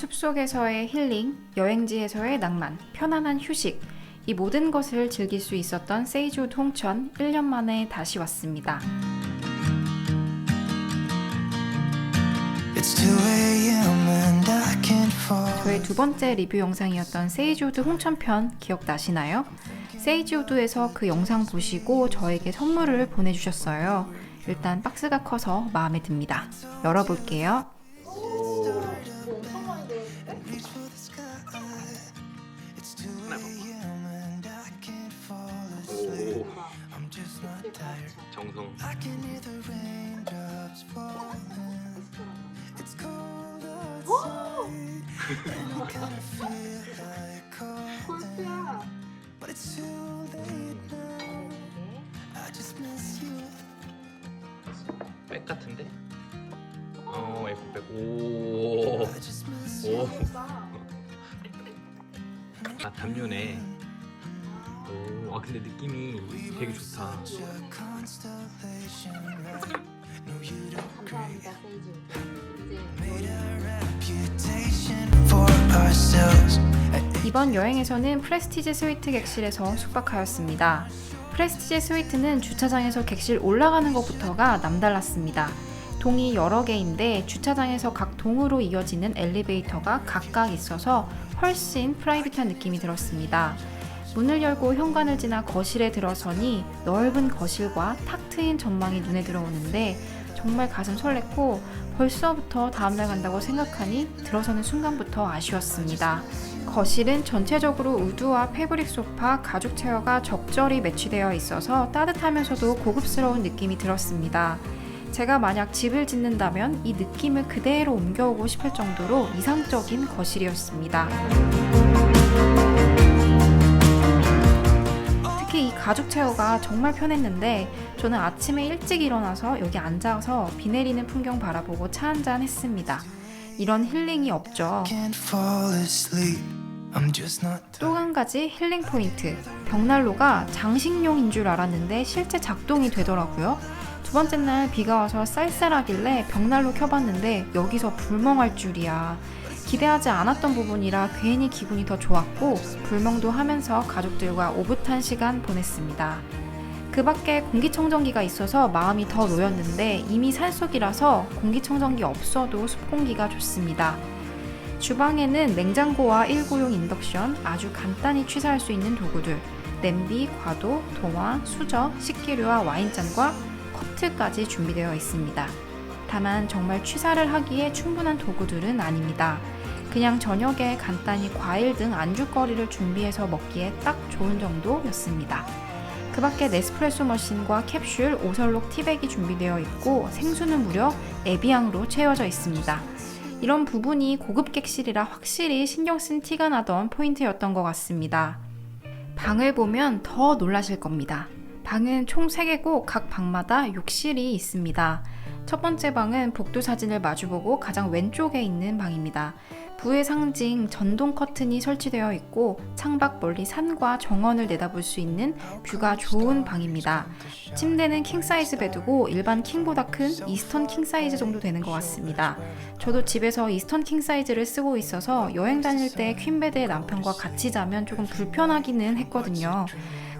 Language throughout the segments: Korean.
숲속에서의 힐링, 여행지에서의 낭만, 편안한 휴식, 이 모든 것을 즐길 수 있었던 세이주드 홍천 1년 만에 다시 왔습니다. It's 2 a.m. and I can't fall. 저의 두 번째 리뷰 영상이었던 세이주드 홍천편 기억나시나요? 세이주드에서 그 영상 보시고 저에게 선물을 보내주셨어요. 일단 박스가 커서 마음에 듭니다. 열어볼게요. Now. I just miss you. 백 같은데? 어 에코 백 오. I just miss 오. 아 담요네. 오. 아 근데 느낌이 되게 좋다. 이번 여행에서는 프레스티지 스위트 객실에서 숙박하였습니다. 프레스티지 스위트는 주차장에서 객실 올라가는 것부터가 남달랐습니다. 동이 여러 개인데 주차장에서 각 동으로 이어지는 엘리베이터가 각각 있어서 훨씬 프라이빗한 느낌이 들었습니다. 문을 열고 현관을 지나 거실에 들어서니 넓은 거실과 탁 트인 전망이 눈에 들어오는데 정말 가슴 설렜고 벌써부터 다음날 간다고 생각하니 들어서는 순간부터 아쉬웠습니다. 거실은 전체적으로 우드와 패브릭 소파, 가죽 체어가 적절히 매치되어 있어서 따뜻하면서도 고급스러운 느낌이 들었습니다. 제가 만약 집을 짓는다면 이 느낌을 그대로 옮겨오고 싶을 정도로 이상적인 거실이었습니다. 가죽 체어가 정말 편했는데 저는 아침에 일찍 일어나서 여기 앉아서 비 내리는 풍경 바라보고 차 한잔 했습니다. 이런 힐링이 없죠. 또 한 가지 힐링 포인트. 벽난로가 장식용인 줄 알았는데 실제 작동이 되더라고요. 두 번째 날 비가 와서 쌀쌀하길래 벽난로 켜봤는데 여기서 불멍할 줄이야. 기대하지 않았던 부분이라 괜히 기분이 더 좋았고 불멍도 하면서 가족들과 오붓한 시간 보냈습니다. 그 밖에 공기청정기가 있어서 마음이 더 놓였는데 이미 산속이라서 공기청정기 없어도 숲공기가 좋습니다. 주방에는 냉장고와 1구용 인덕션, 아주 간단히 취사할 수 있는 도구들, 냄비, 과도, 동화, 수저, 식기류와 와인잔과 커트까지 준비되어 있습니다. 다만 정말 취사를 하기에 충분한 도구들은 아닙니다. 그냥 저녁에 간단히 과일 등 안주거리를 준비해서 먹기에 딱 좋은 정도였습니다. 그 밖에 네스프레소 머신과 캡슐, 오설록 티백이 준비되어 있고 생수는 무려 에비앙으로 채워져 있습니다. 이런 부분이 고급 객실이라 확실히 신경 쓴 티가 나던 포인트였던 것 같습니다. 방을 보면 더 놀라실 겁니다. 방은 총 3개고 각 방마다 욕실이 있습니다. 첫 번째 방은 복도 사진을 마주보고 가장 왼쪽에 있는 방입니다. 부의 상징 전동 커튼이 설치되어 있고 창밖 멀리 산과 정원을 내다볼 수 있는 뷰가 좋은 방입니다. 침대는 킹사이즈 베드고 일반 킹보다 큰 이스턴 킹사이즈 정도 되는 것 같습니다. 저도 집에서 이스턴 킹사이즈를 쓰고 있어서 여행 다닐 때 퀸베드에 남편과 같이 자면 조금 불편하기는 했거든요.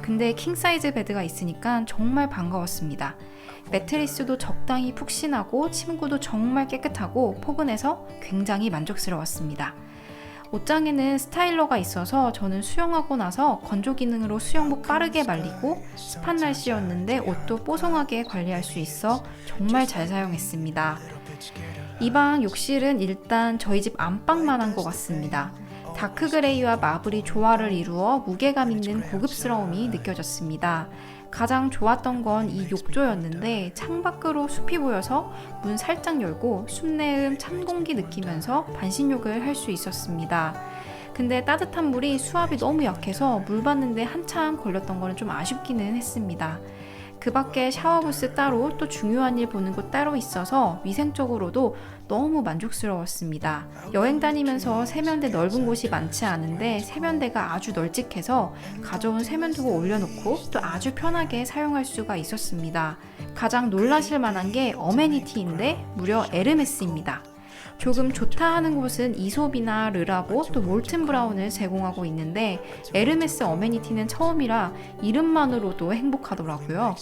근데 킹사이즈 베드가 있으니까 정말 반가웠습니다. 매트리스도 적당히 푹신하고 침구도 정말 깨끗하고 포근해서 굉장히 만족스러웠습니다. 옷장에는 스타일러가 있어서 저는 수영하고 나서 건조 기능으로 수영복 빠르게 말리고 습한 날씨였는데 옷도 뽀송하게 관리할 수 있어 정말 잘 사용했습니다. 이 방 욕실은 일단 저희 집 안방만 한 것 같습니다. 다크 그레이와 마블이 조화를 이루어 무게감 있는 고급스러움이 느껴졌습니다. 가장 좋았던 건 이 욕조였는데 창밖으로 숲이 보여서 문 살짝 열고 숲내음 찬 공기 느끼면서 반신욕을 할 수 있었습니다. 근데 따뜻한 물이 수압이 너무 약해서 물 받는데 한참 걸렸던 거는 좀 아쉽기는 했습니다. 그 밖에 샤워부스 따로 또 중요한 일 보는 곳 따로 있어서 위생적으로도 너무 만족스러웠습니다. 여행 다니면서 세면대 넓은 곳이 많지 않은데 세면대가 아주 널찍해서 가져온 세면도구 올려놓고 또 아주 편하게 사용할 수가 있었습니다. 가장 놀라실 만한 게 어메니티인데 무려 에르메스입니다. 조금 좋다 하는 곳은 이솝이나 르라보 또 몰튼 브라운을 제공하고 있는데 에르메스 어메니티는 처음이라 이름만으로도 행복하더라고요.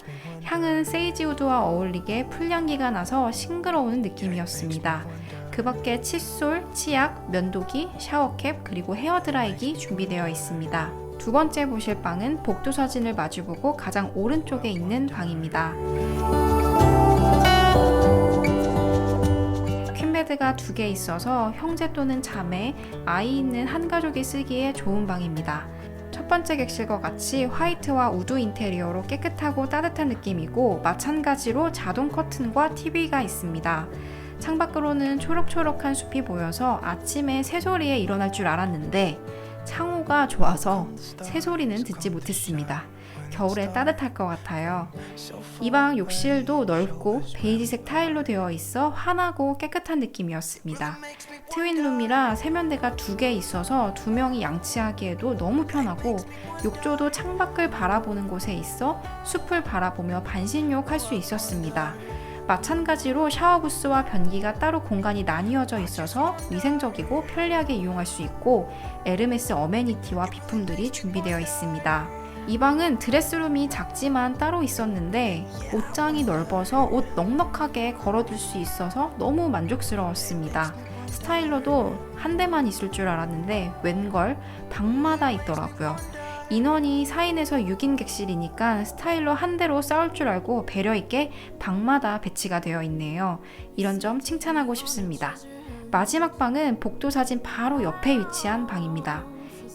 향은 세이지 우드와 어울리게 풀향기가 나서 싱그러운 느낌이었습니다. 그 밖에 칫솔, 치약, 면도기, 샤워캡 그리고 헤어드라이기 준비되어 있습니다. 두 번째 보실 방은 복도 사진을 마주보고 가장 오른쪽에 있는 방입니다. 퀸베드가 두 개 있어서 형제 또는 자매, 아이 있는 한 가족이 쓰기에 좋은 방입니다. 첫 번째 객실과 같이 화이트와 우드 인테리어로 깨끗하고 따뜻한 느낌이고 마찬가지로 자동 커튼과 TV가 있습니다. 창밖으로는 초록초록한 숲이 보여서 아침에 새소리에 일어날 줄 알았는데 창호 가 좋아서 새소리는 듣지 못했습니다. 겨울에 따뜻할 것 같아요. 이 방 욕실도 넓고 베이지색 타일로 되어 있어 환하고 깨끗한 느낌이었습니다. 트윈룸이라 세면대가 두 개 있어서 두 명이 양치하기에도 너무 편하고 욕조도 창밖을 바라보는 곳에 있어 숲을 바라보며 반신욕 할 수 있었습니다. 마찬가지로 샤워부스와 변기가 따로 공간이 나뉘어져 있어서 위생적이고 편리하게 이용할 수 있고 에르메스 어메니티와 비품들이 준비되어 있습니다. 이 방은 드레스룸이 작지만 따로 있었는데 옷장이 넓어서 옷 넉넉하게 걸어둘 수 있어서 너무 만족스러웠습니다. 스타일러도 한 대만 있을 줄 알았는데 웬걸 방마다 있더라고요. 인원이 4인에서 6인 객실이니까 스타일러 한 대로 싸울 줄 알고 배려 있게 방마다 배치가 되어 있네요. 이런 점 칭찬하고 싶습니다. 마지막 방은 복도 사진 바로 옆에 위치한 방입니다.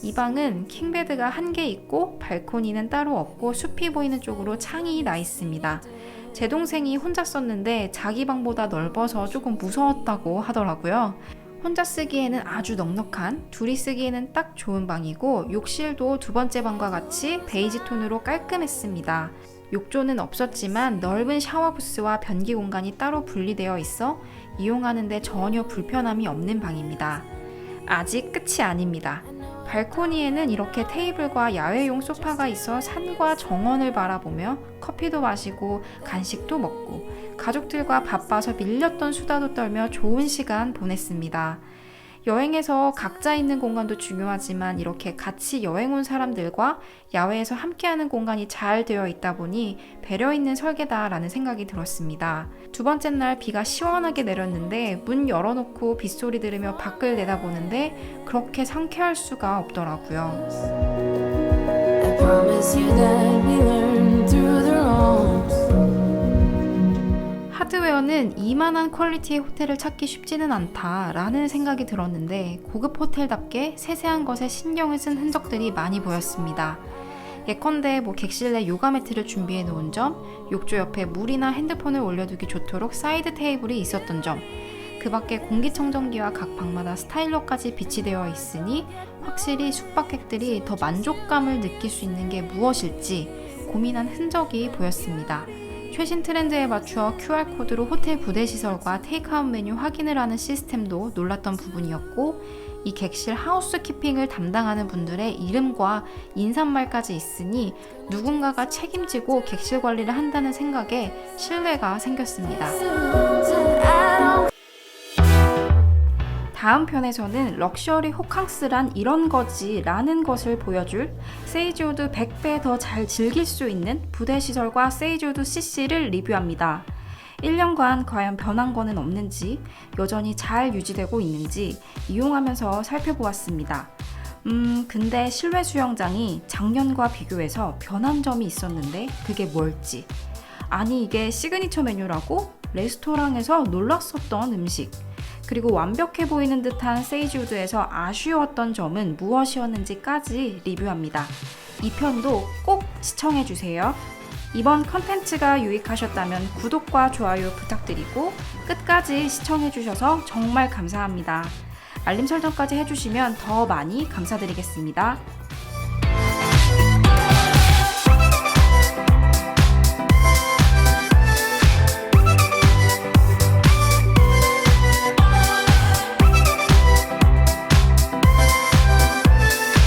이 방은 킹베드가 한 개 있고 발코니는 따로 없고 숲이 보이는 쪽으로 창이 나 있습니다. 제 동생이 혼자 썼는데 자기 방보다 넓어서 조금 무서웠다고 하더라고요. 혼자 쓰기에는 아주 넉넉한, 둘이 쓰기에는 딱 좋은 방이고 욕실도 두 번째 방과 같이 베이지 톤으로 깔끔했습니다. 욕조는 없었지만 넓은 샤워 부스와 변기 공간이 따로 분리되어 있어 이용하는데 전혀 불편함이 없는 방입니다. 아직 끝이 아닙니다. 발코니에는 이렇게 테이블과 야외용 소파가 있어 산과 정원을 바라보며 커피도 마시고 간식도 먹고 가족들과 바빠서 밀렸던 수다도 떨며 좋은 시간 보냈습니다. 여행에서 각자 있는 공간도 중요하지만 이렇게 같이 여행 온 사람들과 야외에서 함께하는 공간이 잘 되어 있다 보니 배려 있는 설계다라는 생각이 들었습니다. 두 번째 날 비가 시원하게 내렸는데 문 열어놓고 빗소리 들으며 밖을 내다보는데 그렇게 상쾌할 수가 없더라고요. 하드웨어는 이만한 퀄리티의 호텔을 찾기 쉽지는 않다라는 생각이 들었는데 고급 호텔답게 세세한 것에 신경을 쓴 흔적들이 많이 보였습니다. 예컨대 뭐 객실 내 요가 매트를 준비해 놓은 점, 욕조 옆에 물이나 핸드폰을 올려두기 좋도록 사이드 테이블이 있었던 점, 그 밖에 공기청정기와 각 방마다 스타일러까지 비치되어 있으니 확실히 숙박객들이 더 만족감을 느낄 수 있는 게 무엇일지 고민한 흔적이 보였습니다. 최신 트렌드에 맞추어 QR코드로 호텔 부대 시설과 테이크아웃 메뉴 확인을 하는 시스템도 놀랐던 부분이었고 이 객실 하우스키핑을 담당하는 분들의 이름과 인사말까지 있으니 누군가가 책임지고 객실 관리를 한다는 생각에 신뢰가 생겼습니다. 다음 편에서는 럭셔리 호캉스란 이런 거지 라는 것을 보여줄 세이지우드 100배 더 잘 즐길 수 있는 부대 시설과 세이지우드 CC를 리뷰합니다. 1년간 과연 변한 거는 없는지, 여전히 잘 유지되고 있는지 이용하면서 살펴보았습니다. 음, 근데 실외 수영장이 작년과 비교해서 변한 점이 있었는데 그게 뭘지. 아니, 이게 시그니처 메뉴라고? 레스토랑에서 놀랐었던 음식. 그리고 완벽해 보이는 듯한 세이지우드에서 아쉬웠던 점은 무엇이었는지까지 리뷰합니다. 이 편도 꼭 시청해주세요. 이번 컨텐츠가 유익하셨다면 구독과 좋아요 부탁드리고 끝까지 시청해주셔서 정말 감사합니다. 알림 설정까지 해주시면 더 많이 감사드리겠습니다.